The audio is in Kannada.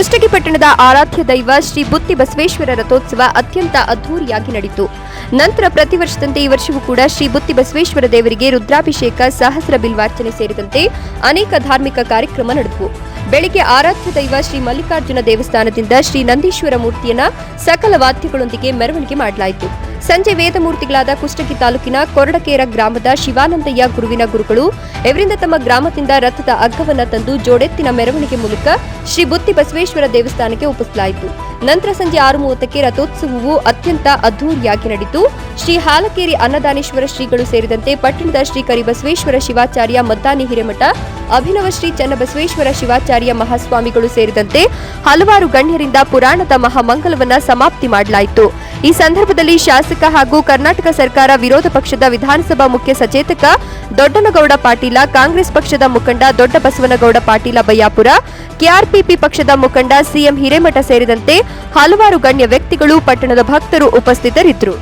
ಕುಷ್ಟಗಿ ಪಟ್ಟಣದ ಆರಾಧ್ಯ ದೈವ ಶ್ರೀ ಬುತ್ತಿ ಬಸವೇಶ್ವರ ರಥೋತ್ಸವ ಅತ್ಯಂತ ಅದ್ಧೂರಿಯಾಗಿ ನಡೆಯಿತು. ನಂತರ ಪ್ರತಿ ವರ್ಷದಂತೆ ಈ ವರ್ಷವೂ ಕೂಡ ಶ್ರೀ ಬುತ್ತಿ ಬಸವೇಶ್ವರ ದೇವರಿಗೆ ರುದ್ರಾಭಿಷೇಕ, ಸಹಸ್ರ ಬಿಲ್ವಾರ್ಚನೆ ಸೇರಿದಂತೆ ಅನೇಕ ಧಾರ್ಮಿಕ ಕಾರ್ಯಕ್ರಮ ನಡೆದವು. ಬೆಳಿಗ್ಗೆ ಆರಾಧ್ಯ ದೈವ ಶ್ರೀ ಮಲ್ಲಿಕಾರ್ಜುನ ದೇವಸ್ಥಾನದಿಂದ ಶ್ರೀ ನಂದೀಶ್ವರ ಮೂರ್ತಿಯನ್ನ ಸಕಲ ವಾದ್ಯಗಳೊಂದಿಗೆ ಮೆರವಣಿಗೆ ಮಾಡಲಾಯಿತು. ಸಂಜೆ ವೇದಮೂರ್ತಿಗಳಾದ ಕುಷ್ಟಗಿ ತಾಲೂಕಿನ ಕೊರಡಕೇರ ಗ್ರಾಮದ ಶಿವಾನಂದಯ್ಯ ಗುರುವಿನ ಗುರುಗಳು ಇವರಿಂದ ತಮ್ಮ ಗ್ರಾಮದಿಂದ ರಥದ ಅಗ್ಗವನ್ನು ತಂದು ಜೋಡೆತ್ತಿನ ಮೆರವಣಿಗೆ ಮೂಲಕ ಶ್ರೀ ಬುತ್ತಿ ಬಸವೇಶ್ವರ ದೇವಸ್ಥಾನಕ್ಕೆ ಒಪ್ಪಿಸಲಾಯಿತು. ನಂತರ ಸಂಜೆ ಆರು ಮೂವತ್ತಕ್ಕೆ ರಥೋತ್ಸವವು ಅತ್ಯಂತ ಅದ್ದೂರಿಯಾಗಿ ನಡೆಯಿತು ಶ್ರೀ ಹಾಲಕೇರಿ ಅನ್ನದಾನೇಶ್ವರ ಶ್ರೀಗಳು ಸೇರಿದಂತೆ ಪಟ್ಟಣದ ಶ್ರೀ ಕರಿಬಸವೇಶ್ವರ ಶಿವಾಚಾರ್ಯ ಮದ್ದಾನಿ ಹಿರೇಮಠ, ಅಭಿನವ ಶ್ರೀ ಚನ್ನಬಸವೇಶ್ವರ ಶಿವಾಚಾರ್ಯ ಮಹಾಸ್ವಾಮಿಗಳು ಸೇರಿದಂತೆ ಹಲವಾರು ಗಣ್ಯರಿಂದ ಪುರಾಣದ ಮಹಾಮಂಗಲವನ್ನ ಸಮಾಪ್ತಿ ಮಾಡಲಾಯಿತು. ಈ ಸಂದರ್ಭದಲ್ಲಿ ಶಾಸಕ ಹಾಗೂ ಕರ್ನಾಟಕ ಸರ್ಕಾರ ವಿರೋಧ ಪಕ್ಷದ ವಿಧಾನಸಭಾ ಮುಖ್ಯ ಸಚೇತಕ ದೊಡ್ಡನಗೌಡ ಪಾಟೀಲ, ಕಾಂಗ್ರೆಸ್ ಪಕ್ಷದ ಮುಖಂಡ ದೊಡ್ಡ ಬಸವನಗೌಡ ಪಾಟೀಲ ಬಯ್ಯಾಪುರ ಕೆಆರ್ಪಿಪಿ ಪಕ್ಷದ ಮುಖಂಡ ಸಿಎಂ ಹಿರೇಮಠ ಸೇರಿದಂತೆ ಹಲವಾರು ಗಣ್ಯ ವ್ಯಕ್ತಿಗಳು, ಪಟ್ಟಣದ ಭಕ್ತರು ಉಪಸ್ಥಿತರಿದ್ದರು.